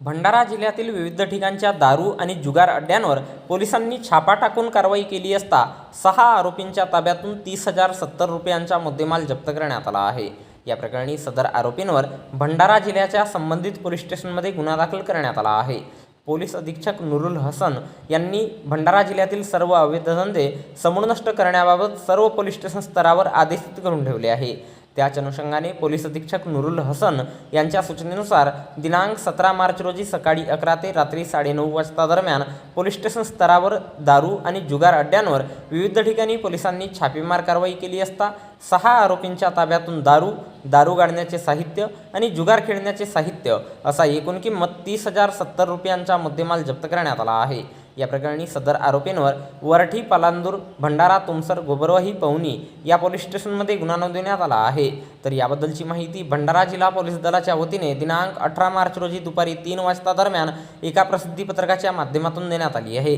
भंडारा जिल्ह्यातील विविध ठिकाणच्या दारू आणि जुगार अड्ड्यांवर पोलिसांनी छापा टाकून कारवाई केली असता सहा आरोपींच्या ताब्यातून तीस हजार सत्तर रुपयांचा मुद्देमाल जप्त करण्यात आला आहे. या प्रकरणी सदर आरोपींवर भंडारा जिल्ह्याच्या संबंधित पोलीस स्टेशनमध्ये गुन्हा दाखल करण्यात आला आहे. पोलीस अधीक्षक नुरुल हसन यांनी भंडारा जिल्ह्यातील सर्व अवैध धंदे समूळ नष्ट करण्याबाबत सर्व पोलीस स्टेशन स्तरावर आदेशित करून ठेवले आहे. त्याच अनुषंगाने पोलीस अधीक्षक नुरुल हसन यांच्या सूचनेनुसार दिनांक सतरा मार्च रोजी सकाळी अकरा ते रात्री साडेनऊ वाजता दरम्यान पोलीस स्टेशन स्तरावर दारू आणि जुगार अड्ड्यांवर विविध ठिकाणी पोलिसांनी छापेमार कारवाई केली असता सहा आरोपींच्या ताब्यातून दारू दारू गाडण्याचे साहित्य आणि जुगार खेळण्याचे साहित्य असा एकूण किंमत तीस हजार सत्तर रुपयांचा मुद्देमाल जप्त करण्यात आला आहे. या प्रकरणी सदर आरोपींवर वरठी पालांदूर भंडारा तुमसर गोबरवाही पवनी या पोलीस स्टेशनमध्ये गुन्हा नोंदवण्यात आला आहे. तर याबद्दलची माहिती भंडारा जिल्हा पोलीस दलाच्या वतीने दिनांक अठरा मार्च रोजी दुपारी तीन वाजता दरम्यान एका प्रसिद्धीपत्रकाच्या माध्यमातून देण्यात आली आहे.